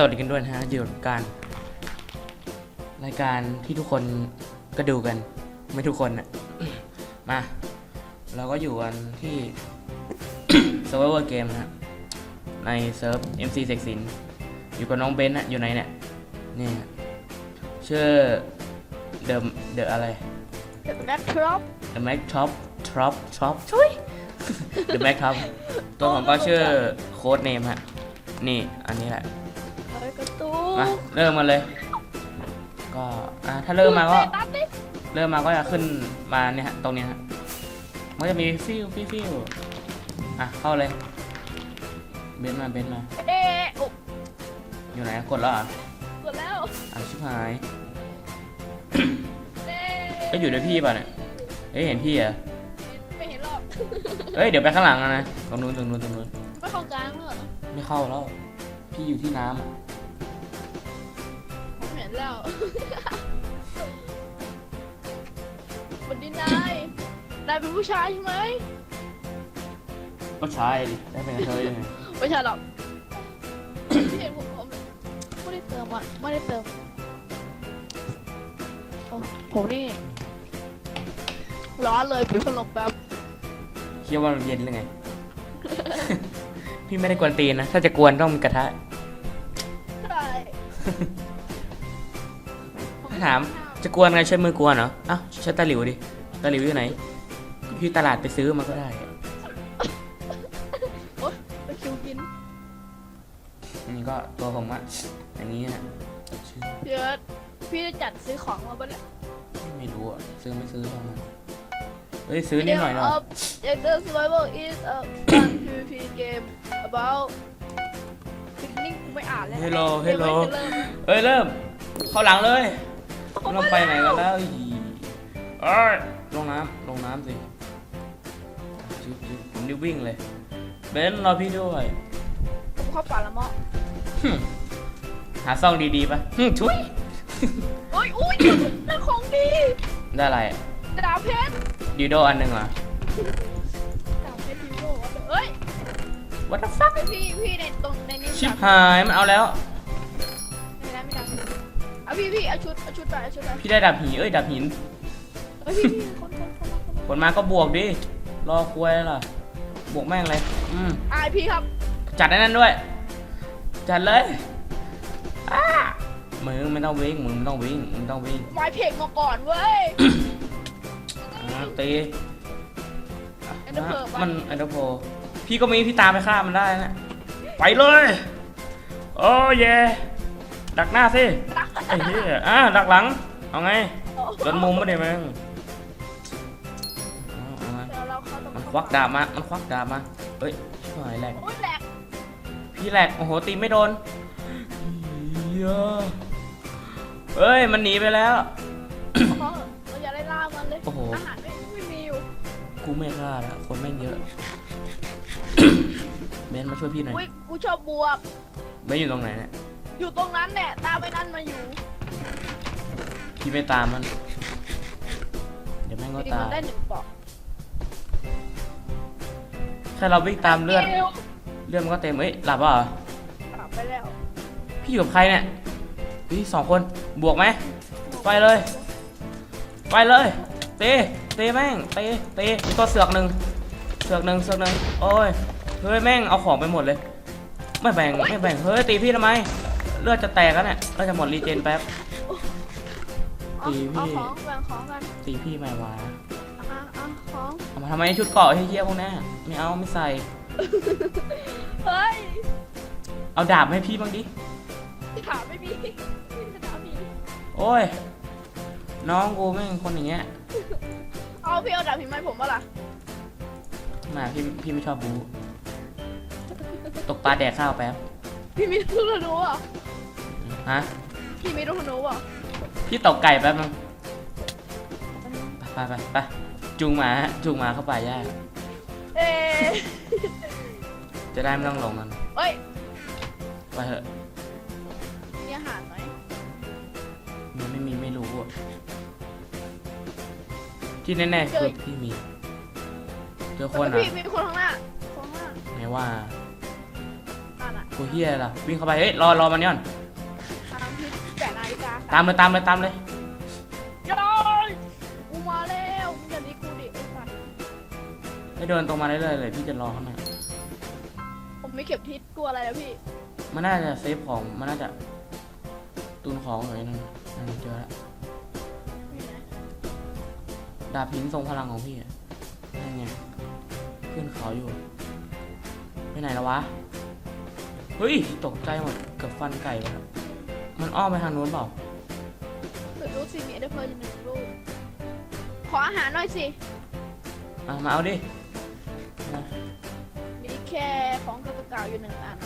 สวัสดีกันด้วยนะฮะอยู่กับการรายการที่ทุกคนก็ดูกัน ไม่ทุกคนนะมา เราก็อยู่กันที่ Survivor Game นะฮะในเซิร์ฟ MC เสกสินอยู่กับน้องเบนซ์นะอยู่ไหนเนี่ยนี่ฮะชื่อเดอะเดอะอะไรแบ็คครับ The Mac Top Top Top ช่วย The Mac Top ตัวผมก็ชื่อโค้ดเนมฮะนี่อันนี้แหละเฮ้ยกระตู มาเริ่มมาเลย ก็อะถ้าเริ่มมาก็ตัดดิเริ่มมาก็จะขึ้นมาเนี่ยฮะตรงเนี้ยฮะมันจะมีฟิวฟิวฟิวอะเข้าเลย เบนซ์มาเบนซ์มา เอ๊ะโอ้อยู่ไหนกดแล้วเหรอะกดแล้วอะชิบหายเอ๊ก็อยู่ด้วยพี่ป่ะเนี่ยเอ้ยเห็นพี่เหรอะไม่เห็นหรอกเอ้ยเดี๋ยวไปข้างหลังอะนะตรงนู้นตรงนู้นตรงนู้น ไม่เข้ากลางเหรอไม่เข้าแล้ว พี่อยู่ที่น้ำอะผมเห็น แล้ววันดีนาย นายเป็นผู้ชายใช่ไหม ก็ใช่ดิได้เป็นกระเทยยังไงไม่ใช่หรอกที่เห็นผมผมไม่ได้เติมอะ ไม่ได้เติมโอ้ผมนี่ ร้อนเลยปิดพัดลมแป๊บคิดว่ามันเย็นหรือไง พี่ไม่ได้กวนตีนนะ ถ้าจะกวนต้องมีกระทะ ใช่ ถามจะกวนไงใช้มือกวนเหรออ้าวใช้ตะหลิวดิตะหลิวอยู่ไหนพี่ตลาดไปซื้อมาก็ได้โอ๊ยไปคิวกินนี่ก็ตัวผมอะอย่างนี้นะชื่อพี่เอิร์ธพี่ได้จัดซื้อของมาบ้างเนี่ยไม่รู้อะซื้อไม่ซื้อประมาณเฮ้ยซื้อนิดหน่อยเนาะ Yeah, the survival is a fun PvP game about นี่กูไม่อ่านแล้วเฮลโลเฮลโลดี๋ยวมันจะเริ่มเฮ้ยเริ่ม เข้าหลังเลย ไม่ต้องไปไหนกันแล้วอีเอ้ยลงน้ำลงน้ำสิจิ๊บจิ๊บผมรีบวิ่งเลย เบนซ์รอพี่ด้วยผมเข้าป่าละเมาะหึหาซ่องดีๆปะหึชุยโอ้ยอุ้ยนั่นของดีได้อะไรอะดาบเพชรดีโดอันหนึ่งเหรอดาบเพชรฮีโร่เอ้ย What the fuck ไปพี่พี่ในตรงในนี้ชิบหายมันเอาแล้ว พี่พี่เอาชุดเอาชุดไปเอาชุดไปพี่ได้ดาบหินเอ้ยดาบหินเอ้ยพี่พี่คนคนคนคนผลมาก็บวกดิ รอคุยล่ะ บวกแม่งเลย อืม อายพี่ครับจัดได้นั่นด้วย จัดเลยอ้ามึงไม่ต้องวิ่งมึงไม่ต้องวิ่งมึงต้องวิ่งไม้เพกมาก่อนเว้ย อ่าตีเอ็นเดอร์เพลมันเอ็นเดอร์โพพี่ก็มีพี่ตามไปฆ่ามันได้นะ ไปเลย โอ้เยดักหน้าสิ ไอ้เหี้ยอะดักหลัง เอาไงจนมุมไม่ได้มั้งเอาเอามาเดี๋ยวเราเข้าตรงมันควักดาบมา มันควักดาบมาเฮ้ยชิบหายแหลกโอ้ยแหลกพี่แหลกโอ้โหตีไม่โดนเหี้ยเฮ้ยมันหนีไปแล้ว เพราะเราอย่าได้ล่ามันเลยโอ้โห อาหารไม่ไม่มีอยู่ กูไม่กล้าละคนแม่งเยอะ เบนมาช่วยพี่หน่อย อุ้ยกูชอบบวกเบนอยู่ตรงไหนเนี่ย อยู่ตรงนั้นแหละตามไปนั่นมาอยู่พี่ไม่ตามมัน เดี๋ยวแม่งก็จริงตามัยนได้หนึ่งปอกแค่เราวิ่งตามเลือดเกลเลือดมันก็เต็มเอ้ยหลับเปล่ากลับไปแล้วพี่อยู่กับใครเนี่ยพี่สองคนบวกไหมไปเลย ไปเลยเตะเตะแม่งเตะเตะมีตัวเสือกหนึ่งเสือกหนึ่งเสือกหนึ่งโอ้ยเฮ้ยแม่งเอาของไปหมดเลย ไม่แบ่งไม่แบ่งเฮ้ยตีพี่ทำไม เลือดจะแตกแล้วเนี่ยเลือดจะหมดรีเจนแป๊บ เอาตีพี่เอาของแบ่งของกันตีพี่ไม่ไหวอะอะของเอามาทำไมชุดเกราะเฮี้ยๆพวกนี้ไม่เอาไม่ใส่ เฮ้ยเอาดาบให้พี่บ้างดิ ถามไม่มีถามมีโอ้ย น้องกูแม่งคนอย่างเงี้ยเอาพี่เอาดาบพิมพ์ให้ผมปะล่ะไมาพี่พี่ไม่ชอบบู ตกปลาแดกข้าวแป๊บพี่มีลูกธนูอะ ฮะ พี่มีลูกธนูอะพี่ตกไก่แป๊บนึงไปไปไปไปจูงหมาจูงหมาเข้าป่าย่าเอ๊ะจะได้ไม่ต้องลงมันเอ้ยไปเถอะมีอาหารไหมมันไม่มีไม่รู้อะที่แน่ๆคือพี่มีเจอคนเฮ้อะยพี่มีคนข้างหน้าคนข้างหน้าไหนว่านั่นอะกูเฮียล่ะวิ่งเข้าไปเฮ้ยรอรอมันนี่ก่อน ตามเลยตามเลยตามเลยยอยกูมาแล้วมึงอย่าดีกูดิไอ้สัสให้เดินตรงมาเรื่อยๆเลยพี่จะรอข้างหน้าผมไม่เก็บทิศกลัวอะไรอะพี่มันน่าจะเซฟของมันน่าจะตุนของหน่อยนึงนั่นเจอแล้วนี่นะดาบหินทรงพลังของพี่อะนั่นไงขึ้นเขาอยู่ไปไหนแล้ววะเฮ้ยตกใจหมดเกือบฟันไก่ไปแล้วมันอ้อมไปทางนู้นเปล่า ขออาหารหน่อยสิ อะมาเอาดิมามีแค่ของกระเก่าอยู่หนึ่งอัน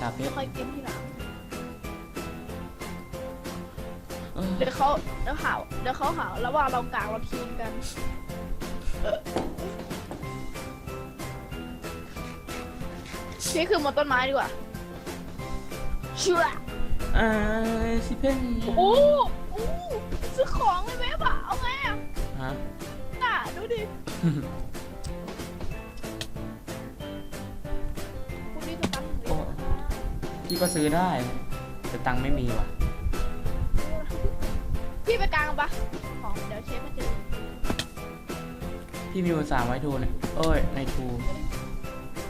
ดาบเพไม่ชรค่อยกินที่หลัง เออเดี๋ยวเขาเดี๋ยวหาเดี๋ยวเขาหาแล้วว่าเรากางเราทีมกัน นี่คือมันต้นไม้ดีกว่าเชื่ออ่าสิเพนโอ้โอ้ซื้อของเลยไหมปะเอาไงอะ ฮะน่ะดูดิคุณนี่สตันหนูโอ้ดิพี่ก็ซื้อได้ แต่ตังค์ไม่มีว่ะ พี่ไปกลางปะของเดี๋ยวเชฟมาเจอพี่มีอยู่สามไว้ทูเนี่ยเอ้ย ในทู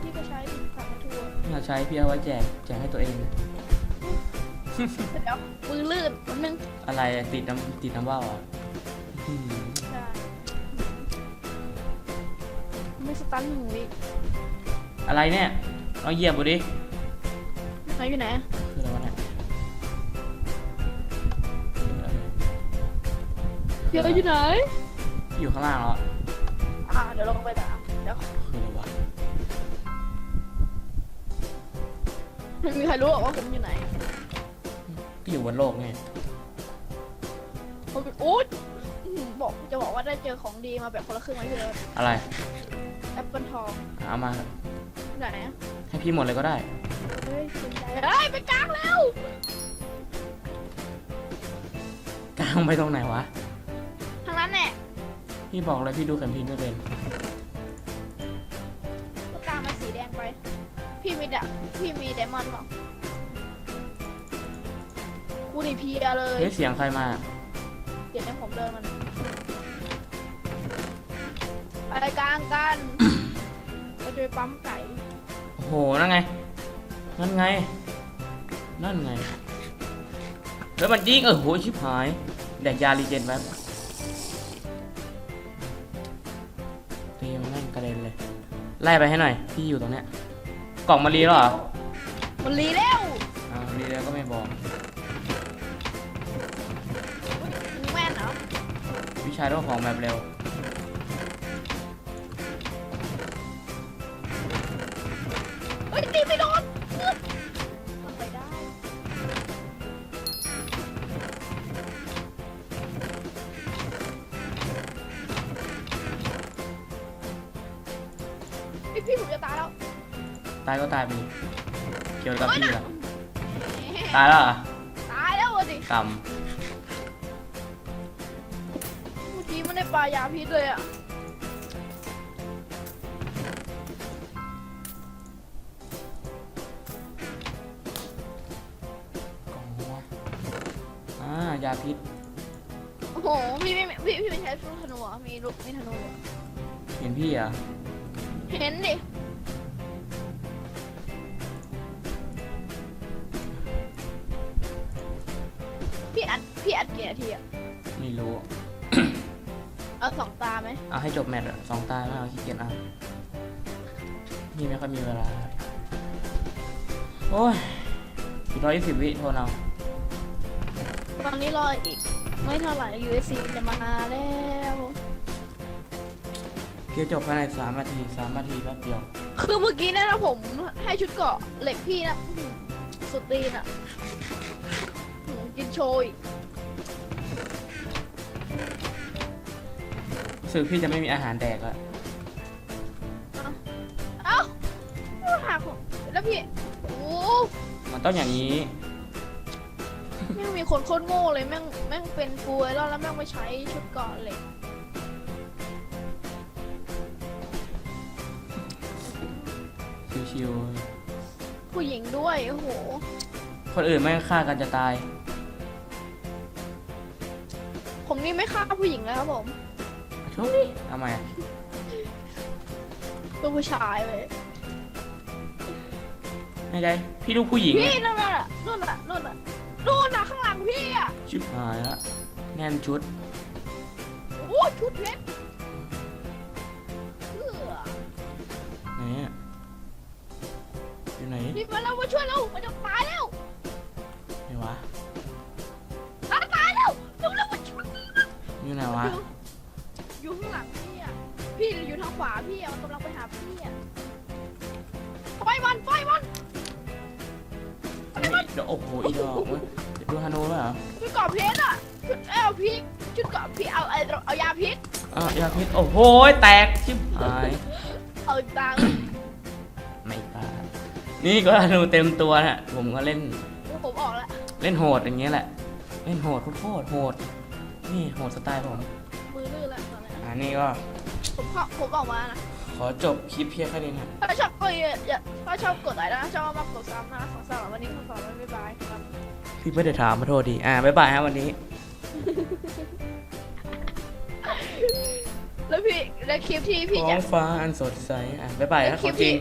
พี่ก็ใช้ผักมาทัวร์พี่เอาใช้พี่เอาไว้แจกแจกให้ตัวเองเสร็จแล้วมือลื่นนิดนึงอะไรอะติดน้ำติดน้ำว่าวอะ สตันหนูอีกอะไรเนี่ยลองเหยียบดูดิไหนอยู่ไหนคืออะไรวะเนี่ยเดี๋ยวอยู่ไหน อยู่ข้างล่างแล้วอะอ่าเดี๋ยวลงไปถามเดี๋ยวคืออะไรวะไม่มีใครรู้หรอกว่าผมอยู่ไหน ก็อยู่บนโลกไงผมเป็นอุ๊ดอื้อหือบอกจะบอกว่าได้เจอของดีมาแบบคนละครึ่งไหมพี่เลิศอะไร แอปเปิลทองเอามาไหนอะให้พี่หมดเลยก็ได้ เฮ้ยสนใจเฮ้ยไปกลางแล้วกลางไปตรงไหนวะ ทางนั้นแหละพี่บอกเลยพี่ดูเข็มทิศไม่เป็น ก็กลางมันสีแดงไป พี่มีดะพี่มีไดมอนด์เปล่ากูนี่เพลียเลยเฮ้ยเสียงใครมา เดี๋ยวให้ผมเดินมัน ไปกลางกันเราจะไปปั๊มไก่โอ้โห นั่นไง นั่นไง นั่นไง แล้วมันยิงเออโหชิบหาย แดกยารีเจนแป๊บตีมันแม่งกระเด็นเลย ไล่ไปให้หน่อย พี่อยู่ตรงเนี้ย กล่องมารีแล้วเหรอมันรีแล้วอ้าวรีแล้วก็ไม่บอกอุ๊ยมึงแม่นเหรอ วิชาโดของแบบเร็ว ฮ้ยตีไม่โดนอึ๊ดทำไปได้พี่พี่ผมจะตายแล้วตายก็ตายไปดิเกี่ยวกับโอ๊ยพี่น่ะเหรอตายแล้วเหรอตายแล้วอะสิกรรมเมื่อกี้มันได้ปลายาพิษเลยอะ ยาพิษ โอ้โหพี่ไม่พี่พี่ไม่ใช้ลูกธนูเหรอะมีลูกมีธนูเหรอเห็นพี่เหรอะเห็นดิพี่อัดพี่อัดกี่นาทีอะไม่รู้ เอาสองตาไหมเอาให้จบแมตช์อะสองตาไม่เอาขี้เกียจอ่านพี่ไม่ค่อยมีเวลา โอ้ยอีกร้อยยี่สิบวิโทรเอา ตอนนี้รออีก ไม่เท่าไหร่ USC จะมาแล้ว เกียวจบภายในสามนาทีสามนาทีแป๊บเดียว คือเมื่อกี้เนะนะผมให้ชุดเกราะเหล็กพี่นะอื้อหือสุดตีนอะอื้อหือกินโชยรู้สึกพี่จะไม่มีอาหารแดกแล้วเอ้าหักผมแล้วพี่ โอ้โหมันต้องอย่างนี้ แม่งมีคนโคตรโง่เลยแม่งแม่งเป็นฟูไอรอนแล้วแม่งไม่ใช้ชุดเกราะเหล็กชิวผู้หญิงด้วยโอ้โหคนอื่นไม่งฆ่ากันจะตาย ผมนี่ไม่ฆ่าผู้หญิงเลยครับผมช่วยดิทำไมอะเป็นผู้ชายเลยไม่ได้ พี่ลูกผู้หญิงพี่อะนั่นน่ะนู่นน่ะนู่นน่ะนู่นน่ะ ชิบหายละแน่นชุด โอ้ชุดเพชรเออไหนอะอยู่ไหนรีบมาแล้วมาช่วยเรามันจะตายแล้วไหนวะตายตายแล้วเร็วเร็วมาช่วยอยู่ไหนวะอยู่ข้างหลังพี่อะพี่อยู่ทางขวาพี่อะมันกำลังไปหาพี่อะไฟมันไฟมันเดี๋ยวโอ้โหอีดอกเว้ยเดี๋ยวดูฮานูแล้วเหรอชุดเกาะเพชรอะชุดเอาพริกชุดเกาะพริกเอาไอเอายาพิษอะยาพิษโอ้โหแตกชิบหายเอาตังค์ไม่ตายนี่ก็ฮานูเต็มตัวน่ะผมก็เล่นผมออกแล้วเล่นโหดอย่างเงี้ยแหละ เล่นโหดโคตรๆโหดนี่โหดสไตล์ผมมือลื่นแล้วตอนนี้อ่านี่ก็ผมเข้าผมออกมานะขอจบคลิปเพียงแค่นี้นะถ้าชอบก็อย่าถ้าชอบกดไลค์นะชอบมากกดซ้ำนะสองสามวันนี้ผมขอบ๊ายบายครับ พี่ไม่ได้ถามมาโทษดี อ่าบ๊ายบายฮะวันนี้ แล้วพี่และคลิปที่พี่ท้อจะ งฟ้าอันสดใส อะบ๊ายบายไอ้ฮะคขลิอปงจริที่ง